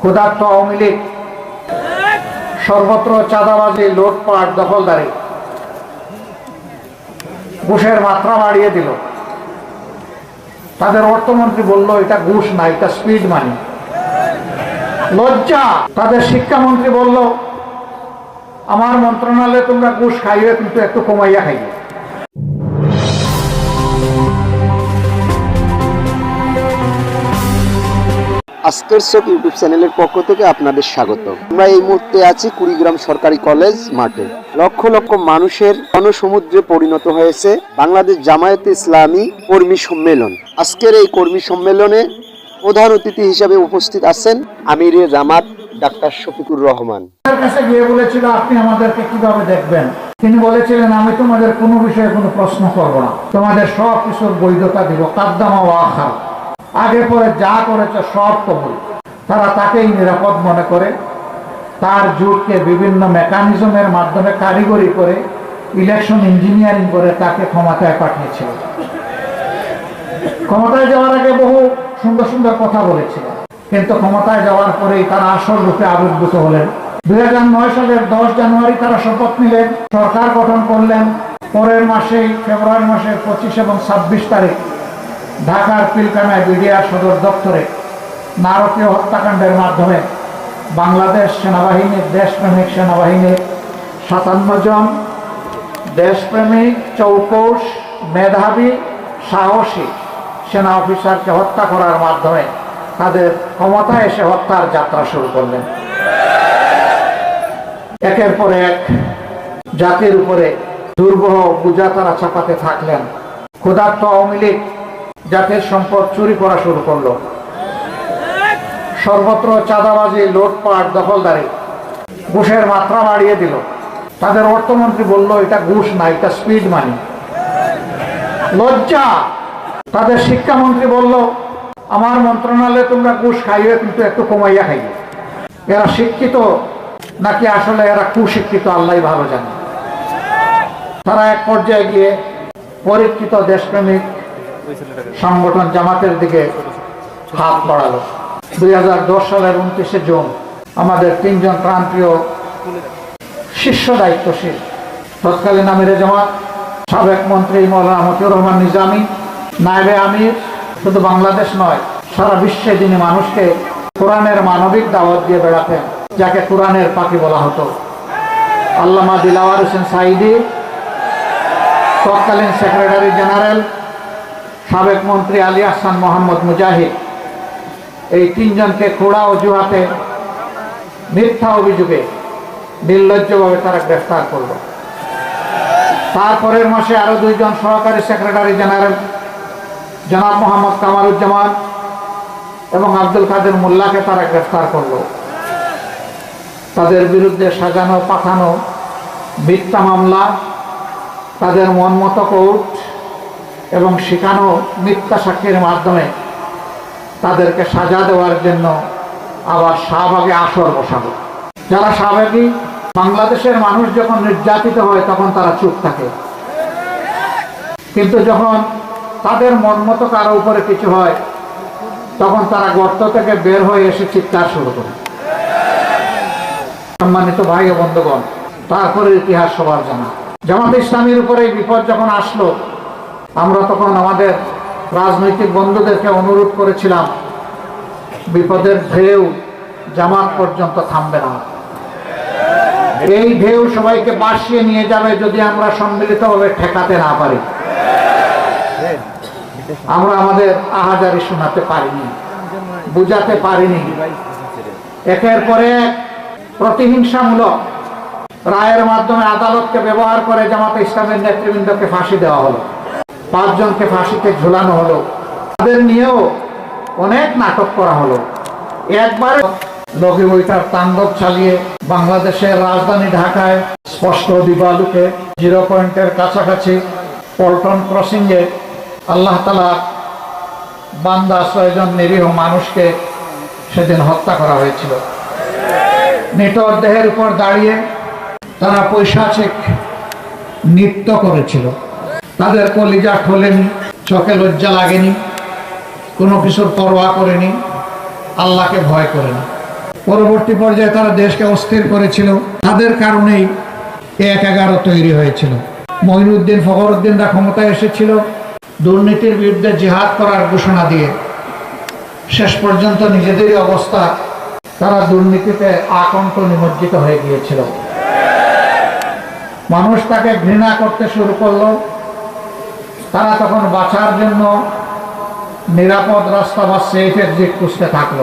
ক্ষুধার্ত আওয়ামী লীগ, সর্বত্র চাঁদাবাজি, লুটপাট, দখলদারি। ঘুষের মাত্রা বাড়িয়ে দিল। তাদের অর্থমন্ত্রী বলল, এটা ঘুষ না, এটা স্পিড মানি লজ্জা। তাদের শিক্ষামন্ত্রী বলল, আমার মন্ত্রণালয়ে তোমরা ঘুষ খাইবে, কিন্তু একটু কমাইয়া খাইবে। আজকের ইউটিউব চ্যানেলের পক্ষ থেকে আপনাদের স্বাগত। আমরা এই মুহূর্তে আছি কুড়িগ্রাম সরকারি কলেজ মাঠে। লক্ষ লক্ষ মানুষের গণসমুদ্রে পরিণত হয়েছে বাংলাদেশ জামায়াতে ইসলামী কর্মী সম্মেলন। আজকের এই কর্মী সম্মেলনে প্রধান অতিথি হিসাবে উপস্থিত আছেন আমিরে জামাত ডাক্তার শফিকুর রহমান। তিনি বলেছিলেন, আমি তোমাদের কোনো বিষয়ে কোনো প্রশ্ন করব না। তোমাদের সব কিছুর বৈধতা দিব। কাদ্দামা ওয়াখা আগে পরে যা করেছে সব কবুল তারা তাকেই নিরাপদ মনে করে। তার জোটকে বিভিন্ন মেকানিজমের মাধ্যমে কারিগরি করে, ইলেকশন ইঞ্জিনিয়ারিং করে তাকে ক্ষমতায় পাঠিয়েছিল। ক্ষমতায় যাওয়ার আগে বহু সুন্দর সুন্দর কথা বলেছিল। কিন্তু ক্ষমতায় যাওয়ার পরেই তারা আসল রূপে আবির্ভূত হলেন। দুই হাজার নয় সালের দশ জানুয়ারি তারা শপথ নিলেন, সরকার গঠন করলেন। পরের মাসেই, ফেব্রুয়ারি মাসের পঁচিশ এবং ছাব্বিশ তারিখ ঢাকার পিলকানায় বিডিআর সদর দপ্তরে নারকীয় হত্যাকাণ্ডের মাধ্যমে বাংলাদেশ সেনাবাহিনীর দেশপ্রেমিক সেনাবাহিনীর সাতান্ন জন দেশপ্রেমিক চৌকস মেধাবী, সাহসী সেনা অফিসারকে হত্যা করার মাধ্যমে তাদের ক্ষমতায় এসে হত্যার যাত্রা শুরু করলেন। একের পর এক জাতির উপরে দুর্বহ বোঝা তারা চাপাতে থাকলেন। ক্ষুধার্ত আওয়ামী লীগ জাতির সম্পদ চুরি করা শুরু করল। সর্বত্র চাঁদাবাজি, লুটপাট, দখলদারি। ঘুষের মাত্রা বাড়িয়ে দিল। তাদের অর্থমন্ত্রী বলল, এটা ঘুষ না, এটা স্পিড মানি লজ্জা! তাদের শিক্ষামন্ত্রী বলল, আমার মন্ত্রণালয়ে তোমরা ঘুষ খাইবে কিন্তু একটু কমাইয়া খাইবে এরা শিক্ষিত, নাকি আসলে এরা কুশিক্ষিত আল্লাহ ভালো জানে। তারা এক পর্যায়ে গিয়ে পরীক্ষিত দেশপ্রেমিক সংগঠন জামাতের দিকে হাত বাড়ালো। দুই সালের উনত্রিশে জুন আমাদের তিনজন প্রান্তীয় শীর্ষ দায়িত্বশীল, তৎকালীন আমিরে জামাত, সাবেক মন্ত্রী মৌলানা মতিউর রহমান নিজামী, নায়েবে আমির। শুধু বাংলাদেশ নয়, সারা বিশ্বে যিনি মানুষকে কোরআনের মানবিক দাওয়াত দিয়ে বেড়াতেন, যাকে কোরআনের পাখি বলা হতো। আল্লামা দিলাওয়ার হোসেন সাইদি তৎকালীন সেক্রেটারি জেনারেল সাবেক মন্ত্রী আলী আহসান মোহাম্মদ মুজাহিদ। এই তিনজনকে খোড়া অজুহাতে মিথ্যা অভিযোগে নির্লজ্জভাবে তারা গ্রেফতার করল। তারপরের মাসে আরও দুইজন সহকারী সেক্রেটারি জেনারেল, জনাব মোহাম্মদ কামারুজ্জামান এবং আব্দুল কাদের মোল্লাকে তারা গ্রেফতার করল। তাদের বিরুদ্ধে সাজানো পাঠানো মিথ্যা মামলা, তাদের মনমতো কোর্ট এবং শেখানো মিথ্যা সাক্ষীর মাধ্যমে তাদেরকে সাজা দেওয়ার জন্য আবার শাহবাগে আসর বসাবো। যারা শাহবাগী, বাংলাদেশের মানুষ যখন নির্যাতিত হয় তখন তারা চুপ থাকে। কিন্তু যখন তাদের মন মতো কারও উপরে কিছু হয়, তখন তারা গর্ত থেকে বের হয়ে এসে চিৎকার শুরু করে। সম্মানিত ভাই ও বন্ধুগণ তারপরে ইতিহাস সবার জানা। জামাত ইসলামীর উপরে বিপদ যখন আসলো আমরা তখন আমাদের রাজনৈতিক বন্ধুদেরকে অনুরোধ করেছিলাম, বিপদের ঢেউ জামাত পর্যন্ত থামবে না। এই ঢেউ সবাইকে বাসিয়ে নিয়ে যাবে যদি আমরা সম্মিলিতভাবে ঠেকাতে না পারি। আমরা আমাদের আহাজারি শোনাতে পারিনি, বুঝাতে পারিনি। একের পরে প্রতিহিংসামূলক রায়ের মাধ্যমে আদালতকে ব্যবহার করে জামাতে ইসলামের নেতৃবৃন্দকে ফাঁসি দেওয়া হলো। পাঁচজনকে ফাঁসিতে ঝুলানো হলো। তাদের নিয়েও অনেক নাটক করা হলো। একবার লগি বইটার তাণ্ডব চালিয়ে বাংলাদেশের রাজধানী ঢাকায় স্পষ্ট দিবালুকে জিরো পয়েন্টের কাছাকাছি পল্টন ক্রসিংয়ে আল্লাহ তালা বান্দা ছয়জন নিরীহ মানুষকে সেদিন হত্যা করা হয়েছিল। নিটর দেহের উপর দাঁড়িয়ে তারা পৈশাচিক নৃত্য করেছিল। তাদের কলিজা খোলেনি, চোখে লজ্জা লাগেনি, কোনো কিছুর পরোয়া করেনি, আল্লাহকে ভয় করেনি। পরবর্তী পর্যায়ে তারা দেশকে অস্থির করেছিল। তাদের কারণেই এক এগারো তৈরি হয়েছিল। মঈনুদ্দিন ফখরুদ্দিনরা ক্ষমতায় এসেছিল দুর্নীতির বিরুদ্ধে জিহাদ করার ঘোষণা দিয়ে। শেষ পর্যন্ত নিজেদেরই অবস্থা, তারা দুর্নীতিতে আকণ্ঠ নিমজ্জিত হয়ে গিয়েছিল। মানুষ তাকে ঘৃণা করতে শুরু করল। তারা তখন বাঁচার জন্য নিরাপদ রাস্তা বা সেফের যে খুঁজতে থাকল।